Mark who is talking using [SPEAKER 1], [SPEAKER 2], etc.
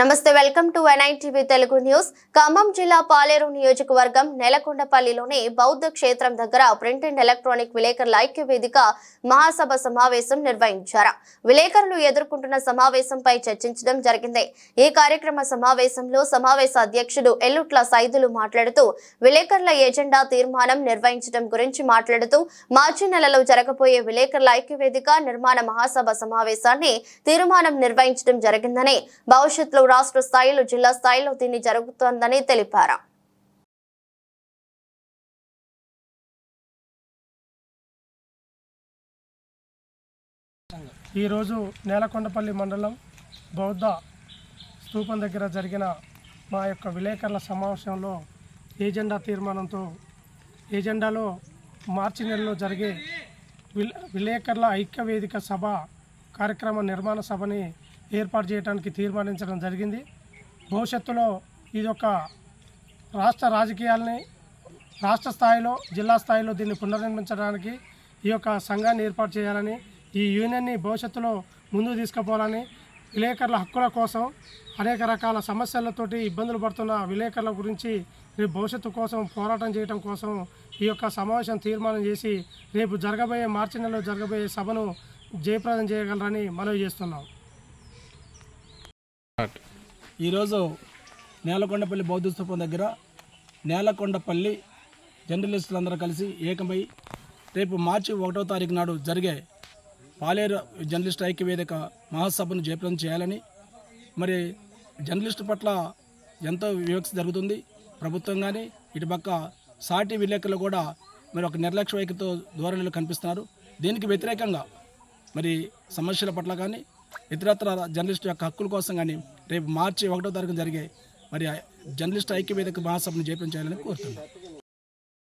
[SPEAKER 1] నమస్తే welcome to NI TV Telugu news. Khammam జిల్లా పాలేరు నియోజకవర్గం నెలకొండపల్లిలోని బౌద్ధ క్షేత్రం దగ్గర ప్రింట్ అండ్ ఎలక్ట్రానిక్ విలేకరుల ఐక్య వేదిక మహాసభ సమావేశం నిర్వహించారు. విలేకరులు ఎదుర్కొంటున్న సమావేశంపై చర్చించడం జరిగింది. ఈ కార్యక్రమ సమావేశంలో సమావేశ అధ్యక్షుడు ఎల్లుట్ల సైదులు మాట్లాడుతూ విలేకరుల ఎజెండా తీర్మానం నిర్వహించడం గురించి మాట్లాడుతూ మార్చి నెలలో జరగబోయే విలేకరుల ఐక్య వేదిక నిర్మాణ మహాసభ సమావేశాన్ని తీర్మానం నిర్వహించడం జరిగిందని భవిష్యత్తులో రాష్ట్ర స్థాయిలో జిల్లా స్థాయిలో దీన్ని జరుగుతోందని తెలిపారు.
[SPEAKER 2] ఈరోజు నేలకొండపల్లి మండలం బౌద్ధ స్థూపం దగ్గర జరిగిన మా యొక్క విలేకరుల సమావేశంలో ఏజెండా తీర్మానంతో ఏజెండాలో మార్చి నెలలో జరిగే విలేకరుల ఐక్య వేదిక సభ కార్యక్రమ నిర్మాణ సభని ఏర్పాటు చేయడానికి తీర్మానించడం జరిగింది. భవిష్యత్తులో ఇది ఒక రాష్ట్ర రాజకీయాల్ని రాష్ట్ర స్థాయిలో జిల్లా స్థాయిలో దీన్ని పునర్నిర్మించడానికి ఈ యొక్క సంఘాన్ని ఏర్పాటు చేయాలని ఈ యూనియన్ని భవిష్యత్తులో ముందుకు తీసుకుపోవాలని విలేకరుల హక్కుల కోసం అనేక రకాల సమస్యలతోటి ఇబ్బందులు పడుతున్న విలేకరుల గురించి రేపు భవిష్యత్తు కోసం పోరాటం చేయడం కోసం ఈ యొక్క సమావేశం తీర్మానం చేసి రేపు జరగబోయే మార్చి నెలలో జరగబోయే సభను జయప్రదం చేయగలరని మనవి చేస్తున్నాం.
[SPEAKER 3] ఈరోజు నేలకొండపల్లి బౌద్ధ స్థూపం దగ్గర నేలకొండపల్లి జర్నలిస్టులందరూ కలిసి ఏకమై రేపు మార్చి ఒకటో తారీఖు నాడు జరిగే పాలేరు జర్నలిస్ట్ ఐక్య వేదిక మహాసభను జయప్రదం చేయాలని మరి జర్నలిస్టు పట్ల ఎంతో వివక్ష జరుగుతుంది. ప్రభుత్వం కానీ ఇటుపక్క సాటి విలేకరులు కూడా మరి ఒక నిర్లక్ష్య వైఖరితో ధోరణిలో కనిపిస్తున్నారు. దీనికి వ్యతిరేకంగా మరి సమస్యల పట్ల కానీ ఇతరత్ర జర్నలిస్టు యొక్క హక్కుల కోసం కానీ రేపు మార్చి ఒకటో తారీఖు జరిగే మరి జర్నలిస్ట్ ఐక్యవేదిక మహాసభను జయప్రదం చేయాలని కోరుతున్నాను